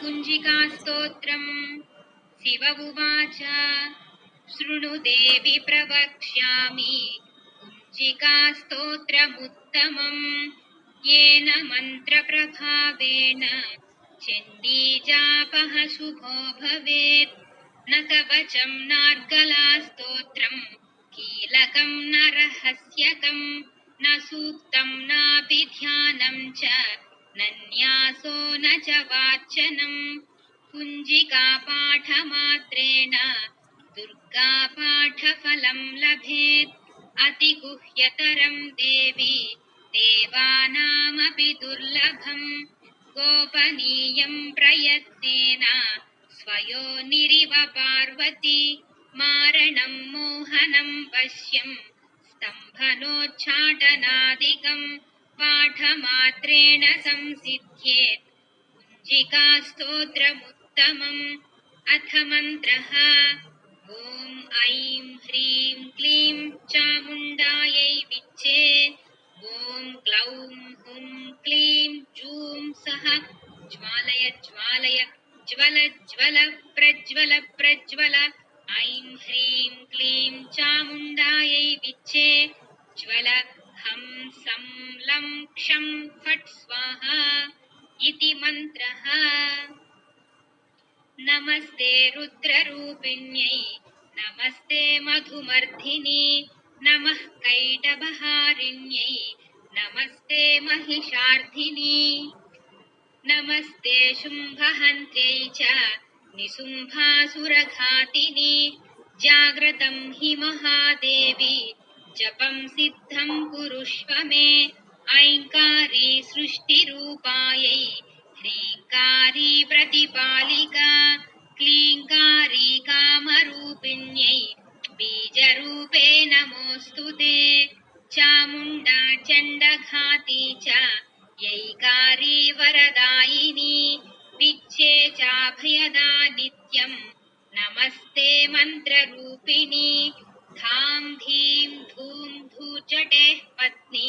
कुञ्जिकास्तोत्रम् शिव उवाच शृणु देवि प्रवक्ष्यामि। कुञ्जिकास्तोत्रमुत्तमम् येन मन्त्रप्रभावेण चण्डीजापः शुभो भवेत् न कवचं नार्गलास्तोत्रम् कीलकं न रहस्यकं। न सूक्तं नापि ध्यानं च। न्यासो न च वाचनम् कुञ्जिकापाठमात्रेण दुर्गापाठफलं लभेत्। अतिगुह्यतरं देवी देवानामपि दुर्लभम् गोपनीयं प्रयत्नेन स्वयोनिरिव पार्वती मारणं मोहनं वश्यं स्तम्भनोच्चाटनादिकं पाठमात्रेण संसिद्ध्येत्। कुञ्जिकास्तोत्रमुत्तमम् अथ मन्त्रः, ॐ ऐं ह्रीं क्लीं चामुण्डायै विच्चे ॐ क्लौं हुं क्लीं जूं सः ज्वालय ज्वालय, ज्वल ज्वल, प्रज्वल प्रज्वल। ऐं ह्रीं क्लीं चामुण्डायै विच्चे ज्वल लं क्षं फट् स्वाहा इति मन्त्रः। नमस्ते रुद्ररूपिण्यै, नमस्ते मधुमर्धिनि नमः कैटभहारिण्यै नमस्ते महिषार्धिनि नमस्ते शुम्भहन्त्यै च, निशुम्भासुरघातिनि, जाग्रतं हि महादेवी, जपं सिद्धं कुरुष्व मे। ऐङ्कारी सृष्टिरूपायै ह्रीङ्कारी प्रतिपालिका क्लीङ्कारी कामरूपिण्यै बीजरूपे नमोऽस्तु ते। चामुण्डा चण्डघाती च यैकारी वरदायिनी विच्छे चाभयदा नित्यं। नमस्ते मन्त्ररूपिणी धां धीं धूं धूचटेः पत्नी।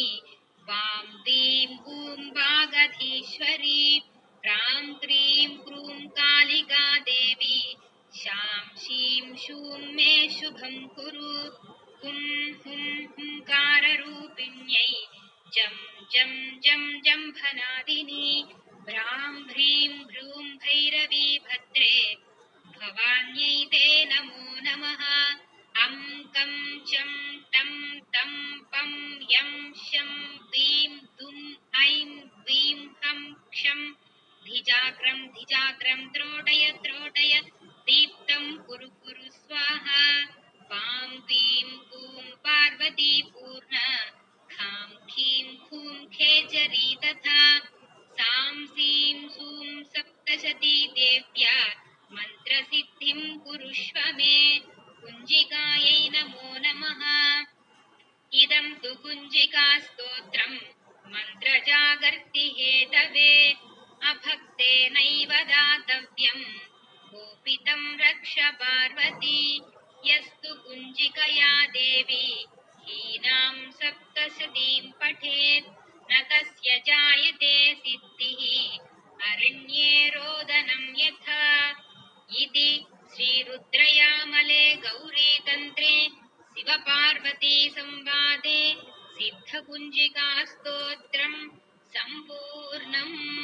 कालिका देवी। शां शीं शूं मे शुभं कुरु। हुं हुं हुङ्काररूपिण्यै जं जं जं जम्भनादिनी भ्रां, भ्रीं, भ्रूं भैरवी भद्रे भवान्यै ते नमो नमः। अं कं, चं टं तं, पं, यं धिजाग्रं धिजाग्रं त्रोटय त्रोटय दीप्तं कुरु कुरु स्वाहा। वां वीं गूं पार्वती पूर्ण। खां खीं खूं खेचरी तथा। सां सीं सूं सप्तशती देव्या। मन्त्रसिद्धिं कुरुष्व मे कुञ्जिकायै नमो नमः। इदं तु कुञ्जिकास्तोत्रं। मन्त्रजागर्ति हेतवे। अभक्तेनैव दातव्यं गोपितं रक्ष पार्वती। यस्तु कुञ्जिकया देवी। हीनां सप्तशतीं पठेत्। न तस्य जायते सिद्धिः। अरण्ये रोदनं यथा। इति श्रीरुद्रयामले गौरीतन्त्रे शिवपार्वती संवादे सिद्धकुञ्जिकास्तोत्रं सम्पूर्णम्।